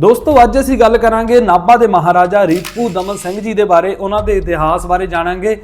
ਦੋਸਤੋ, ਅੱਜ ਅਸੀਂ ਗੱਲ ਕਰਾਂਗੇ ਨਾਭਾ ਦੇ ਮਹਾਰਾਜਾ ਰੀਪੂ ਦਮਨ ਸਿੰਘ ਜੀ ਦੇ ਬਾਰੇ, ਉਹਨਾਂ ਦੇ ਇਤਿਹਾਸ ਬਾਰੇ ਜਾਣਾਂਗੇ।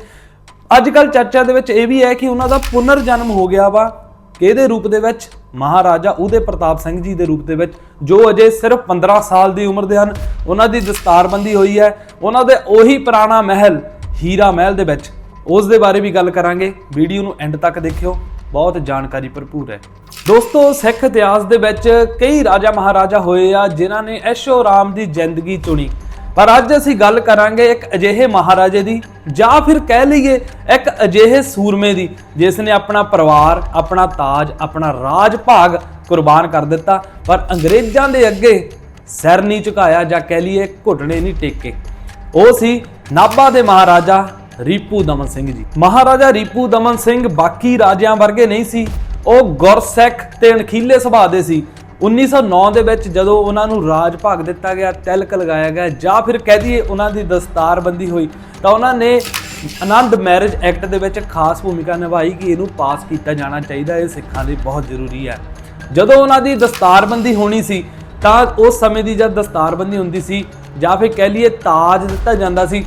ਅੱਜ ਕੱਲ ਚਰਚਾ ਦੇ ਵਿੱਚ ਇਹ ਵੀ ਹੈ ਕਿ ਉਹਨਾਂ ਦਾ ਪੁਨਰ ਜਨਮ ਹੋ ਗਿਆ ਵਾ ਕਿਹਦੇ ਰੂਪ ਦੇ ਵਿੱਚ? ਮਹਾਰਾਜਾ ਉਦੇ ਪ੍ਰਤਾਪ ਸਿੰਘ ਜੀ ਦੇ ਰੂਪ ਦੇ ਵਿੱਚ, ਜੋ ਅਜੇ ਸਿਰਫ 15 ਸਾਲ ਦੀ ਉਮਰ ਦੇ ਹਨ। ਉਹਨਾਂ ਦੀ ਦਸਤਾਰਬੰਦੀ ਹੋਈ ਹੈ। ਉਹਨਾਂ ਦੇ ਉਹੀ ਪੁਰਾਣਾ ਮਹਿਲ, ਹੀਰਾ ਮਹਿਲ ਦੇ ਵਿੱਚ। ਉਸ ਦੇ ਬਾਰੇ ਵੀ ਗੱਲ ਕਰਾਂਗੇ। ਵੀਡੀਓ ਨੂੰ ਐਂਡ ਤੱਕ ਦੇਖਿਓ। ਬਹੁਤ ਜਾਣਕਾਰੀ ਭਰਪੂਰ ਹੈ। ਦੋਸਤੋ, ਸਿੱਖ ਇਤਿਹਾਸ ਦੇ ਵਿੱਚ ਕਈ ਰਾਜਾ ਮਹਾਰਾਜਾ ਹੋਏ ਆ, ਜਿਨ੍ਹਾਂ ਨੇ ਐਸ਼ੋ ਆਰਾਮ ਦੀ ਜ਼ਿੰਦਗੀ ਚੁਣੀ। ਪਰ ਅੱਜ ਅਸੀਂ ਗੱਲ ਕਰਾਂਗੇ ਇੱਕ ਅਜਿਹੇ ਮਹਾਰਾਜੇ ਦੀ, ਜਾਂ ਫਿਰ ਕਹਿ ਲਈਏ ਇੱਕ ਅਜਿਹੇ ਸੂਰਮੇ ਦੀ, ਜਿਸ ਨੇ ਆਪਣਾ ਪਰਿਵਾਰ, ਆਪਣਾ ਤਾਜ, ਆਪਣਾ ਰਾਜ ਭਾਗ ਕੁਰਬਾਨ ਕਰ ਦਿੱਤਾ। ਪਰ ਅੰਗਰੇਜ਼ਾਂ ਦੇ ਅੱਗੇ ਸਿਰ ਨਹੀਂ ਝੁਕਾਇਆ, ਜਾਂ ਕਹਿ ਲਈਏ ਘੁੱਟਣੇ ਨਹੀਂ ਟੇਕੇ। ਉਹ ਸੀ ਨਾਭਾ ਦੇ ਮਹਾਰਾਜਾ ਰੀਪੂ ਦਮਨ ਸਿੰਘ ਜੀ। ਮਹਾਰਾਜਾ ਰੀਪੂ ਦਮਨ ਸਿੰਘ ਬਾਕੀ ਰਾਜਿਆਂ ਵਰਗੇ ਨਹੀਂ ਸੀ। ਉਹ ਗੁਰਸਿੱਖ ਤੇ ਅਣਖੀਲੇ ਸੁਭਾਅ ਦੇ ਸੀ। 1909 ਦੇ ਵਿੱਚ ਜਦੋਂ ਉਹਨਾਂ ਨੂੰ ਰਾਜ ਭਾਗ ਦਿੱਤਾ ਗਿਆ, ਤਿਲਕ ਲਗਾਇਆ ਗਿਆ ਜਾਂ ਫਿਰ ਕਹਿ ਦਈਏ ਉਹਨਾਂ ਦੀ ਦਸਤਾਰਬੰਦੀ ਹੋਈ, ਤਾਂ ਉਹਨਾਂ ਨੇ ਆਨੰਦ ਮੈਰਿਜ ਐਕਟ ਦੇ ਵਿੱਚ ਖਾਸ ਭੂਮਿਕਾ ਨਿਭਾਈ ਕਿ ਇਹਨੂੰ ਪਾਸ ਕੀਤਾ ਜਾਣਾ ਚਾਹੀਦਾ, ਇਹ ਸਿੱਖਾਂ ਲਈ ਬਹੁਤ ਜ਼ਰੂਰੀ ਹੈ। ਜਦੋਂ ਉਹਨਾਂ ਦੀ ਦਸਤਾਰਬੰਦੀ ਹੋਣੀ ਸੀ, ਤਾਂ ਉਸ ਸਮੇਂ ਦੀ ਜਦ ਦਸਤਾਰਬੰਦੀ ਹੁੰਦੀ ਸੀ ਜਾਂ ਫਿਰ ਕਹਿ ਲਈਏ ਤਾਜ ਦਿੱਤਾ ਜਾਂਦਾ ਸੀ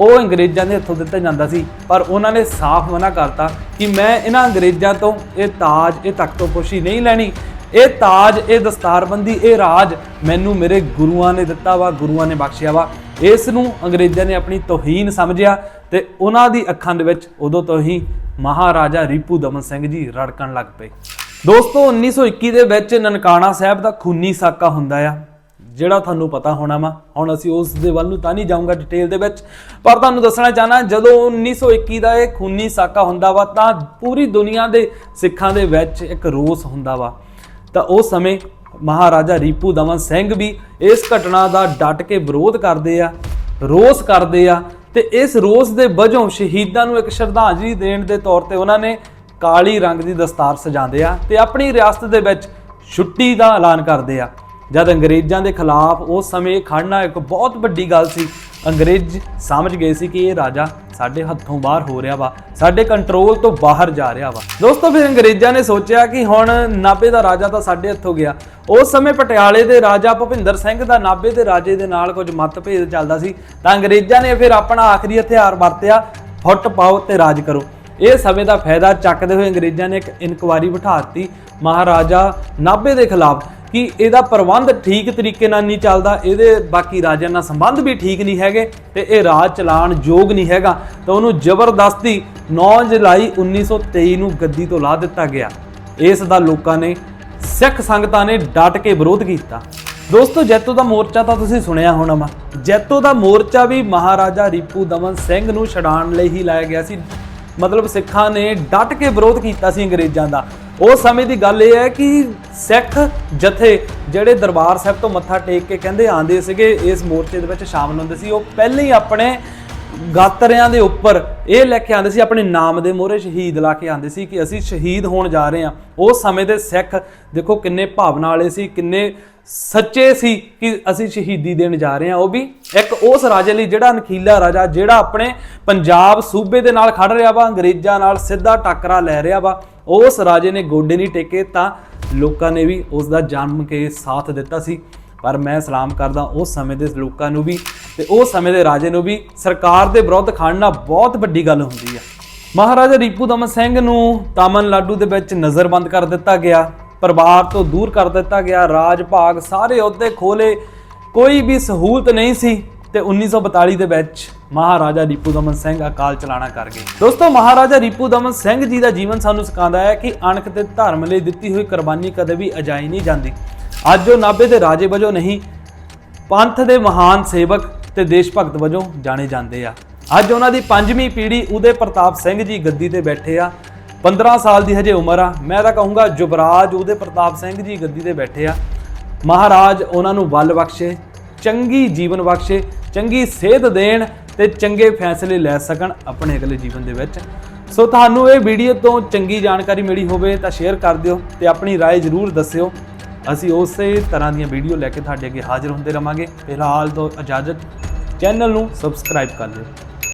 ਉਹ ਅੰਗਰੇਜ਼ਾਂ ਦੇ ਹੱਥੋਂ ਦਿੱਤਾ ਜਾਂਦਾ ਸੀ, ਪਰ ਉਹਨਾਂ ਨੇ ਸਾਫ਼ ਮਨਾ ਕਰਤਾ ਕਿ ਮੈਂ ਇਹਨਾਂ ਅੰਗਰੇਜ਼ਾਂ ਤੋਂ ਇਹ ਤਾਜ, ਇਹ ਤਖਤੋਪੋਸ਼ੀ ਨਹੀਂ ਲੈਣੀ। ਇਹ ਤਾਜ, ਇਹ ਦਸਤਾਰਬੰਦੀ, ਇਹ ਰਾਜ ਮੈਨੂੰ ਮੇਰੇ ਗੁਰੂਆਂ ਨੇ ਦਿੱਤਾ ਵਾ, ਗੁਰੂਆਂ ਨੇ ਬਖਸ਼ਿਆ ਵਾ। ਇਸ ਨੂੰ ਅੰਗਰੇਜ਼ਾਂ ਨੇ ਆਪਣੀ ਤੋਹੀਨ ਸਮਝਿਆ ਤੇ ਉਹਨਾਂ ਦੀ ਅੱਖਾਂ ਦੇ ਵਿੱਚ ਉਦੋਂ ਤੋਂ ਹੀ ਮਹਾਰਾਜਾ ਰੀਪੂ ਦਮਨ ਸਿੰਘ ਜੀ ਰੜਕਣ ਲੱਗ ਪਏ। ਦੋਸਤੋ 1921 ਦੇ ਵਿੱਚ ਨਨਕਾਣਾ ਸਾਹਿਬ ਦਾ ਖੂਨੀ ਸਾਕਾ ਹੁੰਦਾ ਆ। ਜਿਹੜਾ ਤੁਹਾਨੂੰ ਪਤਾ ਹੋਣਾ ਵਾ। ਹੁਣ ਅਸੀਂ ਉਸ ਦੇ ਵੱਲ ਨੂੰ ਤਾਂ ਨਹੀਂ ਜਾਊਂਗਾ ਡਿਟੇਲ ਦੇ ਵਿੱਚ। ਪਰ ਤੁਹਾਨੂੰ ਦੱਸਣਾ ਚਾਹਨਾ, ਜਦੋਂ 1921 ਦਾ ਇਹ ਖੂਨੀ ਸਾਕਾ ਹੁੰਦਾ ਵਾ, ਤਾਂ ਪੂਰੀ ਦੁਨੀਆ ਦੇ ਸਿੱਖਾਂ ਦੇ ਵਿੱਚ ਇੱਕ ਰੋਸ ਹੁੰਦਾ ਵਾ। ਤਾਂ ਉਸ ਸਮੇਂ ਮਹਾਰਾਜਾ ਰੀਪੂ ਦਮਨ ਸਿੰਘ ਵੀ ਇਸ ਘਟਨਾ ਦਾ ਡਟ ਕੇ ਵਿਰੋਧ ਕਰਦੇ ਆ, ਰੋਸ ਕਰਦੇ ਆ ਤੇ ਇਸ ਰੋਸ ਦੇ ਵਜੋਂ ਸ਼ਹੀਦਾਂ ਨੂੰ ਇੱਕ ਸ਼ਰਧਾਂਜਲੀ ਦੇਣ ਦੇ ਤੌਰ ਤੇ ਉਹਨਾਂ ਨੇ ਕਾਲੀ ਰੰਗ ਦੀ ਦਸਤਾਰ ਸਜਾਉਂਦੇ ਆ ਤੇ ਆਪਣੀ ਰਿਆਸਤ ਦੇ ਵਿੱਚ ਛੁੱਟੀ ਦਾ ਐਲਾਨ ਕਰਦੇ ਆ। ਜਦ ਅੰਗਰੇਜ਼ਾਂ ਦੇ ਖਿਲਾਫ ਉਸ ਸਮੇਂ ਖੜਨਾ ਇੱਕ ਬਹੁਤ ਵੱਡੀ ਗੱਲ ਸੀ, ਅੰਗਰੇਜ਼ ਸਮਝ ਗਏ ਸੀ ਕਿ ਇਹ ਰਾਜਾ ਸਾਡੇ ਹੱਥੋਂ ਬਾਹਰ ਹੋ ਰਿਹਾ ਵਾ, ਸਾਡੇ ਕੰਟਰੋਲ ਤੋਂ ਬਾਹਰ ਜਾ ਰਿਹਾ ਵਾ। ਦੋਸਤੋ, ਫਿਰ ਅੰਗਰੇਜ਼ਾਂ ਨੇ ਸੋਚਿਆ ਕਿ ਹੁਣ ਨਾਭੇ ਦਾ ਰਾਜਾ ਤਾਂ ਸਾਡੇ ਹੱਥੋਂ ਗਿਆ। ਉਸ ਸਮੇਂ ਪਟਿਆਲੇ ਦੇ ਰਾਜਾ ਭੁਪਿੰਦਰ ਸਿੰਘ ਦਾ ਨਾਭੇ ਦੇ ਰਾਜੇ ਦੇ ਨਾਲ ਕੁਝ ਮਤਭੇਦ ਚੱਲਦਾ ਸੀ, ਤਾਂ ਅੰਗਰੇਜ਼ਾਂ ਨੇ ਫਿਰ ਆਪਣਾ ਆਖਰੀ ਹਥਿਆਰ ਵਰਤਿਆ, ਫੁੱਟ ਪਾਓ ਤੇ ਰਾਜ ਕਰੋ। ਇਹ ਸਮੇਂ ਦਾ ਫਾਇਦਾ ਚੱਕਦੇ ਹੋਏ ਅੰਗਰੇਜ਼ਾਂ ਨੇ ਇੱਕ ਇਨਕੁਆਰੀ ਦਿੱਤੀ, ਮਹਾਰਾਜਾ ਨਾਭੇ ਦੇ ਖਿਲਾਫ। ਕਿ ਇਹਦਾ ਪ੍ਰਬੰਧ ਠੀਕ ਤਰੀਕੇ ਨਾਲ ਨਹੀਂ ਚੱਲਦਾ, ਇਹਦੇ ਬਾਕੀ ਰਾਜਿਆਂ ਨਾਲ ਸੰਬੰਧ ਵੀ ਠੀਕ ਨਹੀਂ ਹੈਗੇ ਤੇ ਇਹ ਰਾਜ ਚਲਾਉਣ ਯੋਗ ਨਹੀਂ ਹੈਗਾ। ਤਾਂ ਉਹਨੂੰ ਜ਼ਬਰਦਸਤੀ 9 ਜੁਲਾਈ 1923 ਨੂੰ ਗੱਦੀ ਤੋਂ ਲਾ ਦਿੱਤਾ ਗਿਆ। ਇਸ ਦਾ ਲੋਕਾਂ ਨੇ, ਸਿੱਖ ਸੰਗਤਾਂ ਨੇ ਡਟ ਕੇ ਵਿਰੋਧ ਕੀਤਾ। ਦੋਸਤੋ, ਜੈਤੋ ਦਾ ਮੋਰਚਾ ਤਾਂ ਤੁਸੀਂ ਸੁਣਿਆ ਹੋਣਾ ਵਾ। ਜੈਤੋ ਦਾ ਮੋਰਚਾ ਵੀ ਮਹਾਰਾਜਾ ਰੀਪੂ ਦਮਨ ਸਿੰਘ ਨੂੰ ਛਡਾਉਣ ਲਈ ਹੀ ਲਾਇਆ ਗਿਆ ਸੀ। ਮਤਲਬ ਸਿੱਖਾਂ ਨੇ ਡਟ ਕੇ ਵਿਰੋਧ ਕੀਤਾ ਸੀ ਅੰਗਰੇਜ਼ਾਂ ਦਾ। ਉਸ ਸਮੇਂ ਦੀ ਗੱਲ ਇਹ ਹੈ ਕਿ ਸਿੱਖ ਜਥੇ ਜਿਹੜੇ ਦਰਬਾਰ ਸਾਹਿਬ ਤੋਂ ਮੱਥਾ ਟੇਕ ਕੇ ਕਹਿੰਦੇ ਆਂਦੇ ਸੀਗੇ, ਇਸ ਮੋਰਚੇ ਦੇ ਵਿੱਚ ਸ਼ਾਮਲ ਹੁੰਦੇ ਸੀ, ਉਹ ਪਹਿਲਾਂ ਹੀ ਆਪਣੇ ਗਾਤਰਿਆਂ ਦੇ ਉੱਪਰ ਇਹ ਲੈ ਕੇ ਆਂਦੇ ਸੀ, ਆਪਣੇ ਨਾਮ ਦੇ ਮੋਹਰੇ ਸ਼ਹੀਦ ਲਾ ਕੇ ਆਂਦੇ ਸੀ ਕਿ ਅਸੀਂ ਸ਼ਹੀਦ ਹੋਣ ਜਾ ਰਹੇ ਹਾਂ। ਉਸ ਸਮੇਂ ਦੇ ਸਿੱਖ, ਦੇਖੋ ਕਿੰਨੇ ਭਾਵਨਾ ਵਾਲੇ ਸੀ, ਕਿੰਨੇ ਸੱਚੇ ਸੀ ਕਿ ਅਸੀਂ ਸ਼ਹੀਦੀ ਦੇਣ ਜਾ ਰਹੇ ਹਾਂ। ਉਹ ਵੀ ਇੱਕ ਉਸ ਰਾਜੇ ਲਈ ਜਿਹੜਾ ਅਨਖੀਲਾ ਰਾਜਾ, ਜਿਹੜਾ ਆਪਣੇ ਪੰਜਾਬ ਸੂਬੇ ਦੇ ਨਾਲ ਖੜ ਰਿਹਾ ਵਾ, ਅੰਗਰੇਜ਼ਾਂ ਨਾਲ ਸਿੱਧਾ ਟੱਕਰਾ ਲੈ ਰਿਹਾ ਵਾ, ਉਸ ਰਾਜੇ ਨੇ ਗੋਡੇ ਨਹੀਂ ਟੇਕੇ ਤਾਂ ਲੋਕਾਂ ਨੇ ਵੀ ਉਸ ਦਾ ਜਨਮ ਕੇ ਸਾਥ ਦਿੱਤਾ ਸੀ। ਪਰ ਮੈਂ ਸਲਾਮ ਕਰਦਾ ਉਸ ਸਮੇਂ ਦੇ ਲੋਕਾਂ ਨੂੰ ਵੀ ਤੇ ਉਸ ਸਮੇਂ ਦੇ ਰਾਜੇ ਨੂੰ ਵੀ। ਸਰਕਾਰ ਦੇ ਵਿਰੁੱਧ ਖੜਨਾ ਬਹੁਤ ਵੱਡੀ ਗੱਲ ਹੁੰਦੀ ਆ। ਮਹਾਰਾਜਾ ਰੀਪੂ ਦਮਨ ਸਿੰਘ ਨੂੰ ਤਾਮਿਲਨਾਡੂ ਦੇ ਵਿੱਚ ਨਜ਼ਰਬੰਦ ਕਰ ਦਿੱਤਾ ਗਿਆ। ਪਰਿਵਾਰ ਤੋਂ ਦੂਰ ਕਰ ਦਿੱਤਾ ਗਿਆ। ਰਾਜ ਭਾਗ ਸਾਰੇ ਅਹੁਦੇ ਖੋਲੇ ਕੋਈ ਵੀ ਸਹੂਲਤ ਨਹੀਂ ਸੀ ਤੇ 1942 ਦੇ ਵਿੱਚ ਮਹਾਰਾਜਾ ਰੀਪੂ ਦਮਨ ਸਿੰਘ ਅਕਾਲ ਚਲਾਣਾ ਕਰ ਗਏ। ਦੋਸਤੋ, ਮਹਾਰਾਜਾ ਰੀਪੂ ਦਮਨ ਸਿੰਘ ਜੀ ਦਾ ਜੀਵਨ ਸਾਨੂੰ ਸਿਖਾਉਂਦਾ ਹੈ ਕਿ ਅਣਖ ਤੇ ਧਰਮ ਲਈ ਦਿੱਤੀ ਹੋਈ ਕੁਰਬਾਨੀ ਕਦੇ ਵੀ ਅਜਾਈ ਨਹੀਂ ਜਾਂਦੀ। ਅੱਜ ਉਹ ਨਾਭੇ ਦੇ ਰਾਜੇ ਵਜੋਂ ਨਹੀਂ ਪੰਥ ਦੇ ਮਹਾਨ ਸੇਵਕ ਤੇ ਦੇਸ਼ ਭਗਤ ਵਜੋਂ ਜਾਣੇ ਜਾਂਦੇ ਆ ਅੱਜ ਉਹਨਾਂ ਦੀ ਪੰਜਵੀਂ ਪੀੜ੍ਹੀ ਉਦੇ ਪ੍ਰਤਾਪ ਸਿੰਘ ਜੀ ਗੱਦੀ ਤੇ ਬੈਠੇ ਆ 15 ਸਾਲ ਦੀ ਹਜੇ ਉਮਰ ਆ ਮੈਂ ਤਾਂ ਕਹੂੰਗਾ ਯੁਵਰਾਜ ਉਦੇ ਪ੍ਰਤਾਪ ਸਿੰਘ ਜੀ ਗੱਦੀ ਤੇ ਬੈਠੇ ਆ ਮਹਾਰਾਜ ਉਹਨਾਂ ਨੂੰ ਬਲ ਬਖਸ਼ੇ ਚੰਗੀ ਜੀਵਨ ਬਖਸ਼ੇ ਚੰਗੀ ਸੇਧ ਦੇਣ ਤੇ ਚੰਗੇ ਫੈਸਲੇ ਲੈ ਸਕਣ ਆਪਣੇ ਅਗਲੇ ਜੀਵਨ ਦੇ ਵਿੱਚ ਸੋ ਤੁਹਾਨੂੰ ਇਹ ਵੀਡੀਓ ਤੋਂ ਚੰਗੀ ਜਾਣਕਾਰੀ ਮਿਲੀ ਹੋਵੇ ਤਾਂ ਸ਼ੇਅਰ ਕਰ ਦਿਓ ਤੇ ਆਪਣੀ رائے ਜ਼ਰੂਰ ਦੱਸਿਓ ਅਸੀਂ ਉਸੇ ਤਰ੍ਹਾਂ ਦੀਆਂ ਵੀਡੀਓ ਲੈ ਕੇ ਤੁਹਾਡੇ ਅੱਗੇ ਹਾਜ਼ਰ ਹੁੰਦੇ ਰਵਾਂਗੇ। ਫਿਲਹਾਲ ਤੋਂ ਇਜਾਜ਼ਤ। ਚੈਨਲ ਨੂੰ ਸਬਸਕ੍ਰਾਈਬ ਕਰ ਲਿਓ।